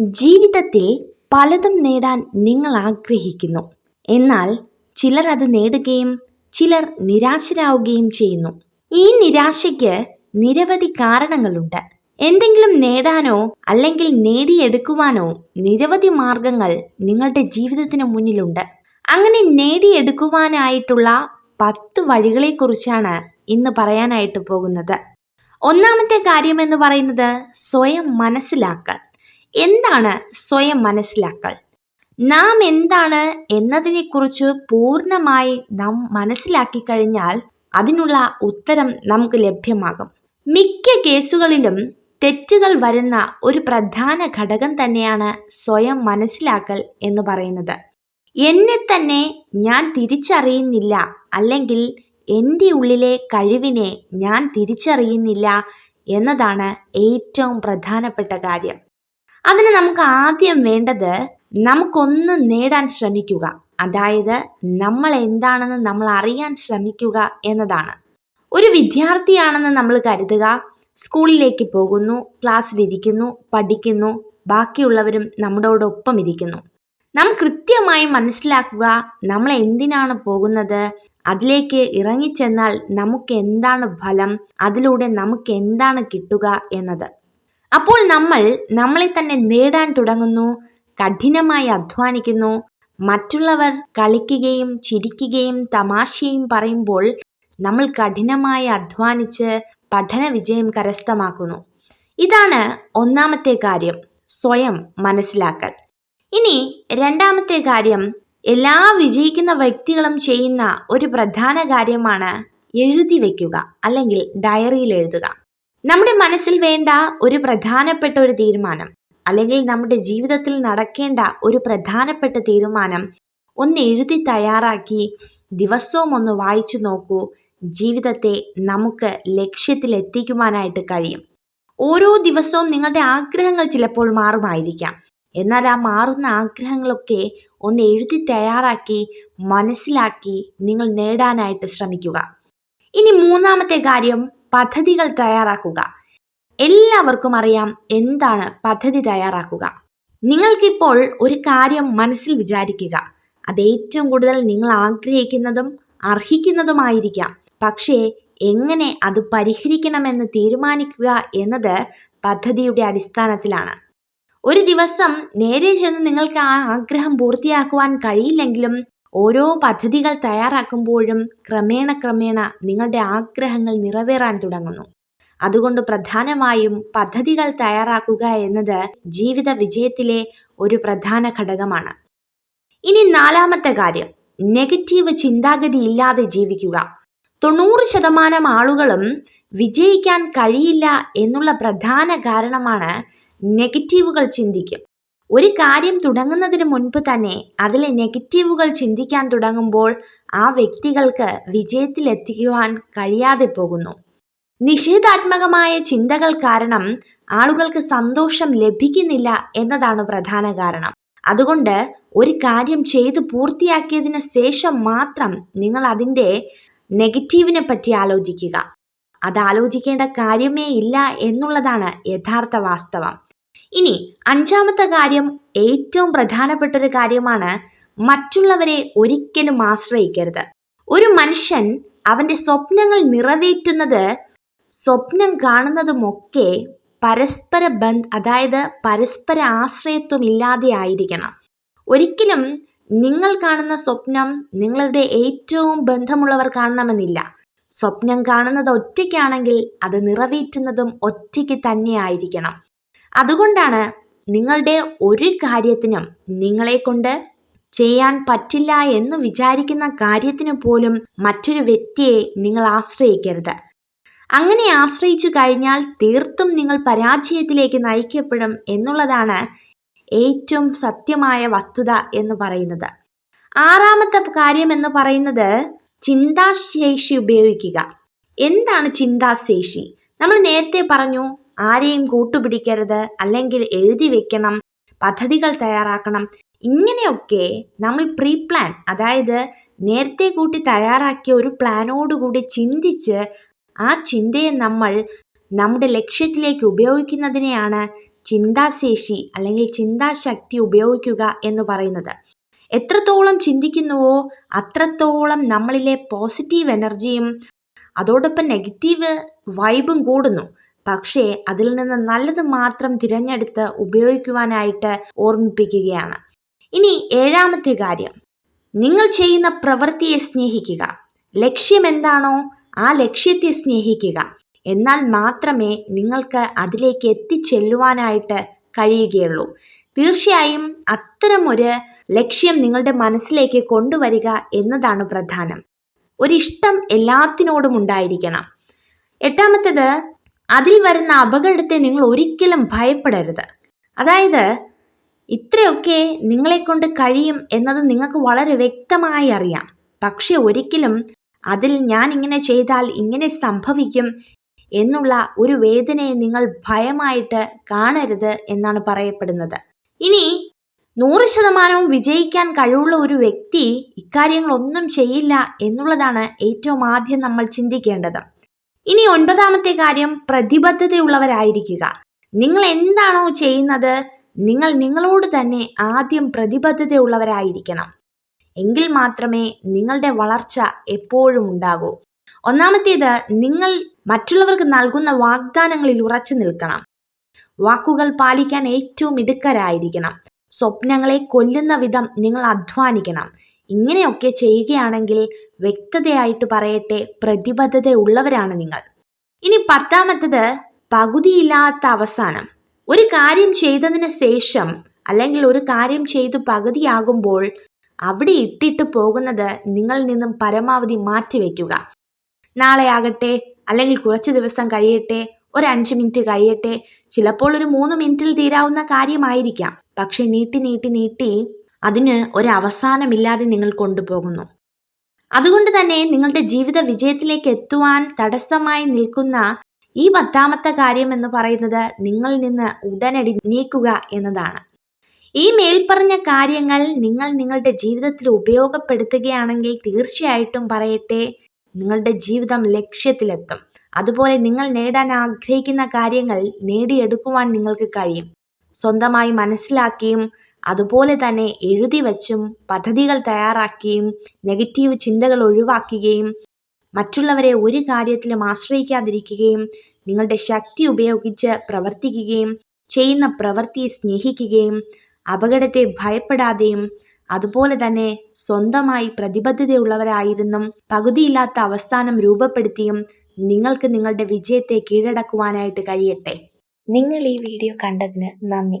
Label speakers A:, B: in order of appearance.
A: ജീവിതത്തിൽ പലതും നേടാൻ നിങ്ങൾ ആഗ്രഹിക്കുന്നു. എന്നാൽ ചിലർ അത് നേടുകയും ചിലർ നിരാശരാവുകയും ചെയ്യുന്നു. ഈ നിരാശയ്ക്ക് നിരവധി കാരണങ്ങളുണ്ട്. എന്തെങ്കിലും നേടാനോ അല്ലെങ്കിൽ നേടിയെടുക്കുവാനോ നിരവധി മാർഗങ്ങൾ നിങ്ങളുടെ ജീവിതത്തിന് മുന്നിലുണ്ട്. അങ്ങനെ നേടിയെടുക്കുവാനായിട്ടുള്ള പത്ത് വഴികളെക്കുറിച്ചാണ് ഇന്ന് പറയാനായിട്ട് പോകുന്നത്. ഒന്നാമത്തെ കാര്യം എന്ന് പറയുന്നത് സ്വയം മനസ്സിലാക്കൽ. എന്താണ് സ്വയം മനസ്സിലാക്കൽ? നാം എന്താണ് എന്നതിനെക്കുറിച്ച് പൂർണമായി നാം മനസ്സിലാക്കി കഴിഞ്ഞാൽ അതിനുള്ള ഉത്തരം നമുക്ക് ലഭ്യമാകും. മിക്ക കേസുകളിലും തെറ്റുകൾ വരുന്ന ഒരു പ്രധാന ഘടകം തന്നെയാണ് സ്വയം മനസ്സിലാക്കൽ എന്ന് പറയുന്നത്. എന്നെ തന്നെ ഞാൻ തിരിച്ചറിയുന്നില്ല അല്ലെങ്കിൽ എന്റെ ഉള്ളിലെ കഴിവിനെ ഞാൻ തിരിച്ചറിയുന്നില്ല എന്നതാണ് ഏറ്റവും പ്രധാനപ്പെട്ട കാര്യം. അതിന് നമുക്ക് ആദ്യം വേണ്ടത് നമുക്കൊന്ന് നേടാൻ ശ്രമിക്കുക. അതായത് നമ്മൾ എന്താണെന്ന് നമ്മൾ അറിയാൻ ശ്രമിക്കുക എന്നതാണ്. ഒരു വിദ്യാർത്ഥിയാണെന്ന് നമ്മൾ കരുതുക. സ്കൂളിലേക്ക് പോകുന്നു ക്ലാസ്സിലിരിക്കുന്നു പഠിക്കുന്നു ബാക്കിയുള്ളവരും നമ്മളോടൊപ്പം ഇരിക്കുന്നു. നാം കൃത്യമായി മനസ്സിലാക്കുക നമ്മൾ എന്തിനാണ് പോകുന്നത്. അതിലേക്ക് ഇറങ്ങിച്ചെന്നാൽ നമുക്ക് എന്താണ് ഫലം? അതിലൂടെ നമുക്ക് എന്താണ് കിട്ടുക എന്നത്. അപ്പോൾ നമ്മൾ നമ്മളെ തന്നെ നേടാൻ തുടങ്ങുന്നു കഠിനമായി അധ്വാനിക്കുന്നു. മറ്റുള്ളവർ കളിക്കുകയും ചിരിക്കുകയും തമാശയും പറയുമ്പോൾ നമ്മൾ കഠിനമായി അധ്വാനിച്ച് പഠന വിജയം കരസ്ഥമാക്കുന്നു. ഇതാണ് ഒന്നാമത്തെ കാര്യം സ്വയം മനസ്സിലാക്കൽ. ഇനി രണ്ടാമത്തെ കാര്യം എല്ലാ വിജയിക്കുന്ന വ്യക്തികളും ചെയ്യുന്ന ഒരു പ്രധാന കാര്യമാണ് എഴുതി വയ്ക്കുക അല്ലെങ്കിൽ ഡയറിയിൽ എഴുതുക. നമ്മുടെ മനസ്സിൽ വേണ്ട ഒരു പ്രധാനപ്പെട്ട ഒരു തീരുമാനം അല്ലെങ്കിൽ നമ്മുടെ ജീവിതത്തിൽ നടക്കേണ്ട ഒരു പ്രധാനപ്പെട്ട തീരുമാനം ഒന്ന് എഴുതി തയ്യാറാക്കി ദിവസവും ഒന്ന് വായിച്ചു നോക്കൂ. ജീവിതത്തെ നമുക്ക് ലക്ഷ്യത്തിൽ എത്തിക്കുവാനായിട്ട് കഴിയും. ഓരോ ദിവസവും നിങ്ങളുടെ ആഗ്രഹങ്ങൾ ചിലപ്പോൾ മാറുമായിരിക്കാം. എന്നാൽ ആ മാറുന്ന ആഗ്രഹങ്ങളൊക്കെ ഒന്ന് എഴുതി തയ്യാറാക്കി മനസ്സിലാക്കി നിങ്ങൾ നേടാനായിട്ട് ശ്രമിക്കുക. ഇനി മൂന്നാമത്തെ കാര്യം പദ്ധതികൾ തയ്യാറാക്കുക. എല്ലാവർക്കും അറിയാം എന്താണ് പദ്ധതി തയ്യാറാക്കുക. നിങ്ങൾക്കിപ്പോൾ ഒരു കാര്യം മനസ്സിൽ വിചാരിക്കുക. അത് ഏറ്റവും കൂടുതൽ നിങ്ങൾ ആഗ്രഹിക്കുന്നതും അർഹിക്കുന്നതുമായിരിക്കാം. പക്ഷേ എങ്ങനെ അത് പരിഹരിക്കണമെന്ന് തീരുമാനിക്കുക എന്നത് പദ്ധതിയുടെ അടിസ്ഥാനത്തിലാണ്. ഒരു ദിവസം നേരെ ചെന്ന് നിങ്ങൾക്ക് ആ ആഗ്രഹം പൂർത്തിയാക്കുവാൻ കഴിയില്ലെങ്കിലും ഓരോ പദ്ധതികൾ തയ്യാറാക്കുമ്പോഴും ക്രമേണ ക്രമേണ നിങ്ങളുടെ ആഗ്രഹങ്ങൾ നിറവേറാൻ തുടങ്ങുന്നു. അതുകൊണ്ട് പ്രധാനമായും പദ്ധതികൾ തയ്യാറാക്കുക എന്നത് ജീവിത വിജയത്തിലെ ഒരു പ്രധാന ഘടകമാണ്. ഇനി നാലാമത്തെ കാര്യം നെഗറ്റീവ് ചിന്താഗതി ഇല്ലാതെ ജീവിക്കുക. തൊണ്ണൂറ് ശതമാനം ആളുകളും വിജയിക്കാൻ കഴിയില്ല എന്നുള്ള പ്രധാന കാരണമാണ് നെഗറ്റീവുകൾ ചിന്തിക്കും. ഒരു കാര്യം തുടങ്ങുന്നതിന് മുൻപ് തന്നെ അതിലെ നെഗറ്റീവുകൾ ചിന്തിക്കാൻ തുടങ്ങുമ്പോൾ ആ വ്യക്തികൾക്ക് വിജയത്തിലെത്തിക്കുവാൻ കഴിയാതെ പോകുന്നു. നിഷേധാത്മകമായ ചിന്തകൾ കാരണം ആളുകൾക്ക് സന്തോഷം ലഭിക്കുന്നില്ല എന്നതാണ് പ്രധാന കാരണം. അതുകൊണ്ട് ഒരു കാര്യം ചെയ്തു പൂർത്തിയാക്കിയതിന് ശേഷം മാത്രം നിങ്ങൾ അതിന്റെ നെഗറ്റീവിനെ പറ്റി ആലോചിക്കുക. അത് ആലോചിക്കേണ്ട കാര്യമേ ഇല്ല എന്നുള്ളതാണ് യഥാർത്ഥ വാസ്തവം. ഇനി അഞ്ചാമത്തെ കാര്യം ഏറ്റവും പ്രധാനപ്പെട്ട ഒരു കാര്യമാണ് മറ്റുള്ളവരെ ഒരിക്കലും ആശ്രയിക്കരുത്. ഒരു മനുഷ്യൻ അവന്റെ സ്വപ്നങ്ങൾ നിറവേറ്റുന്നത് സ്വപ്നം കാണുന്നതുമൊക്കെ പരസ്പര ബന്ധ അതായത് പരസ്പര ആശ്രയത്വം ഇല്ലാതെ ആയിരിക്കണം. ഒരിക്കലും നിങ്ങൾ കാണുന്ന സ്വപ്നം നിങ്ങളുടെ ഏറ്റവും ബന്ധമുള്ളവർ കാണണമെന്നില്ല. സ്വപ്നം കാണുന്നത് ഒറ്റയ്ക്കാണെങ്കിൽ അത് നിറവേറ്റുന്നതും ഒറ്റയ്ക്ക് തന്നെ ആയിരിക്കണം. അതുകൊണ്ടാണ് നിങ്ങളുടെ ഒരു കാര്യത്തിനും നിങ്ങളെ കൊണ്ട് ചെയ്യാൻ പറ്റില്ല എന്ന് വിചാരിക്കുന്ന കാര്യത്തിന് പോലും മറ്റൊരു വ്യക്തിയെ നിങ്ങൾ ആശ്രയിക്കരുത്. അങ്ങനെ ആശ്രയിച്ചു കഴിഞ്ഞാൽ തീർത്തും നിങ്ങൾ പരാജയത്തിലേക്ക് നയിക്കപ്പെടും എന്നുള്ളതാണ് ഏറ്റവും സത്യമായ വസ്തുത എന്ന് പറയുന്നത്. ആറാമത്തെ കാര്യം എന്ന് പറയുന്നത് ചിന്താശേഷി ഉപയോഗിക്കുക. എന്താണ് ചിന്താശേഷി? നമ്മൾ നേരത്തെ പറഞ്ഞു ആരെയും കൂട്ടുപിടിക്കരുത്. അല്ലെങ്കിൽ എഴുതി വെക്കണം. പദ്ധതികൾ തയ്യാറാക്കണം. ഇങ്ങനെയൊക്കെ നമ്മൾ പ്രീ പ്ലാൻ അതായത് നേരത്തെ കൂട്ടി തയ്യാറാക്കിയ ഒരു പ്ലാനോടുകൂടി ചിന്തിച്ച് ആ ചിന്തയെ നമ്മൾ നമ്മുടെ ലക്ഷ്യത്തിലേക്ക് ഉപയോഗിക്കുന്നതിനെയാണ് ചിന്താശേഷി അല്ലെങ്കിൽ ചിന്താശക്തി ഉപയോഗിക്കുക എന്ന് പറയുന്നത്. എത്രത്തോളം ചിന്തിക്കുന്നുവോ അത്രത്തോളം നമ്മളിലെ പോസിറ്റീവ് എനർജിയും അതോടൊപ്പം നെഗറ്റീവ് വൈബും കൂടുന്നു. പക്ഷേ അതിൽ നിന്ന് നല്ലത് മാത്രം തിരഞ്ഞെടുത്ത് ഉപയോഗിക്കുവാനായിട്ട് ഓർമ്മിപ്പിക്കുകയാണ്. ഇനി ഏഴാമത്തെ കാര്യം. നിങ്ങൾ ചെയ്യുന്ന പ്രവൃത്തിയെ സ്നേഹിക്കുക. ലക്ഷ്യം എന്താണോ ആ ലക്ഷ്യത്തെ സ്നേഹിക്കുക. എന്നാൽ മാത്രമേ നിങ്ങൾക്ക് അതിലേക്ക് എത്തിച്ചെല്ലുവാനായിട്ട് കഴിയുകയുള്ളൂ. തീർച്ചയായും അത്തരമൊരു ലക്ഷ്യം നിങ്ങളുടെ മനസ്സിലേക്ക് കൊണ്ടുവരിക എന്നതാണ് പ്രധാനം. ഒരിഷ്ടം എല്ലാത്തിനോടും ഉണ്ടായിരിക്കണം. എട്ടാമത്തത് അതിൽ വരുന്ന അപകടത്തെ നിങ്ങൾ ഒരിക്കലും ഭയപ്പെടരുത്. അതായത് ഇത്രയൊക്കെ നിങ്ങളെക്കൊണ്ട് കഴിയും എന്നത് നിങ്ങൾക്ക് വളരെ വ്യക്തമായി അറിയാം. പക്ഷെ ഒരിക്കലും അതിൽ ഞാൻ ഇങ്ങനെ ചെയ്താൽ ഇങ്ങനെ സംഭവിക്കും എന്നുള്ള ഒരു വേദനയെ നിങ്ങൾ ഭയമായിട്ട് കാണരുത് എന്നാണ് പറയപ്പെടുന്നത്. ഇനി നൂറ് ശതമാനവും വിജയിക്കാൻ കഴിവുള്ള ഒരു വ്യക്തി ഇക്കാര്യങ്ങളൊന്നും ചെയ്യില്ല എന്നുള്ളതാണ് ഏറ്റവും ആദ്യം നമ്മൾ ചിന്തിക്കേണ്ടത്. ഇനി ഒൻപതാമത്തെ കാര്യം പ്രതിബദ്ധതയുള്ളവരായിരിക്കുക. നിങ്ങൾ എന്താണോ ചെയ്യുന്നത് നിങ്ങൾ നിങ്ങളോട് തന്നെ ആദ്യം പ്രതിബദ്ധതയുള്ളവരായിരിക്കണം. എങ്കിൽ മാത്രമേ നിങ്ങളുടെ വളർച്ച എപ്പോഴും ഉണ്ടാകൂ. ഒന്നാമത്തേത് നിങ്ങൾ മറ്റുള്ളവർക്ക് നൽകുന്ന വാഗ്ദാനങ്ങളിൽ ഉറച്ചു നിൽക്കണം. വാക്കുകൾ പാലിക്കാൻ ഏറ്റവും മിടുക്കരായിരിക്കണം. സ്വപ്നങ്ങളെ കൊല്ലുന്ന വിധം നിങ്ങൾ അധ്വാനിക്കണം. ഇങ്ങനെയൊക്കെ ചെയ്യുകയാണെങ്കിൽ വ്യക്തതയായിട്ട് പറയട്ടെ പ്രതിബദ്ധത ഉള്ളവരാണ് നിങ്ങൾ. ഇനി പത്താമത്തത് പകുതിയില്ലാത്ത അവസാനം. ഒരു കാര്യം ചെയ്തതിന് ശേഷം അല്ലെങ്കിൽ ഒരു കാര്യം ചെയ്തു പകുതിയാകുമ്പോൾ അവിടെ ഇട്ടിട്ട് പോകുന്നത് നിങ്ങളിൽ നിന്നും പരമാവധി മാറ്റിവെക്കുക നാളെ ആകട്ടെ അല്ലെങ്കിൽ കുറച്ച് ദിവസം കഴിയട്ടെ ഒരു അഞ്ച് മിനിറ്റ് കഴിയട്ടെ ചിലപ്പോൾ ഒരു മൂന്ന് മിനിറ്റിൽ തീരാവുന്ന കാര്യമായിരിക്കാം. പക്ഷെ നീട്ടി നീട്ടി നീട്ടി അതിന് ഒരവസാനമില്ലാതെ നിങ്ങൾ കൊണ്ടുപോകുന്നു. അതുകൊണ്ട് തന്നെ നിങ്ങളുടെ ജീവിത വിജയത്തിലേക്ക് എത്തുവാൻ തടസ്സമായി നിൽക്കുന്ന ഈ പത്താമത്തെ കാര്യം എന്ന് പറയുന്നത് നിങ്ങളിൽ നിന്ന് ഉടനടി നീക്കുക എന്നതാണ്. ഈ മേൽപ്പറഞ്ഞ കാര്യങ്ങൾ നിങ്ങൾ നിങ്ങളുടെ ജീവിതത്തിൽ ഉപയോഗപ്പെടുത്തുകയാണെങ്കിൽ തീർച്ചയായിട്ടും പറയട്ടെ നിങ്ങളുടെ ജീവിതം ലക്ഷ്യത്തിലെത്തും. അതുപോലെ നിങ്ങൾ നേടാൻ ആഗ്രഹിക്കുന്ന കാര്യങ്ങൾ നേടിയെടുക്കുവാൻ നിങ്ങൾക്ക് കഴിയും. സ്വന്തമായി മനസ്സിലാക്കിയും അതുപോലെ തന്നെ എഴുതി വച്ചും പദ്ധതികൾ തയ്യാറാക്കിയും നെഗറ്റീവ് ചിന്തകൾ ഒഴിവാക്കുകയും മറ്റുള്ളവരെ ഒരു കാര്യത്തിലും ആശ്രയിക്കാതിരിക്കുകയും നിങ്ങളുടെ ശക്തി ഉപയോഗിച്ച് പ്രവർത്തിക്കുകയും ചെയ്യുന്ന പ്രവൃത്തിയെ സ്നേഹിക്കുകയും അപകടത്തെ ഭയപ്പെടാതെയും അതുപോലെ തന്നെ സ്വന്തമായി പ്രതിബദ്ധതയുള്ളവരായിരുന്നും. പകുതിയില്ലാത്ത അവസ്ഥാനം രൂപപ്പെടുത്തിയും നിങ്ങൾക്ക് നിങ്ങളുടെ വിജയത്തെ കീഴടക്കുവാനായിട്ട് കഴിയട്ടെ.
B: നിങ്ങൾ ഈ വീഡിയോ കണ്ടതിന് നന്ദി.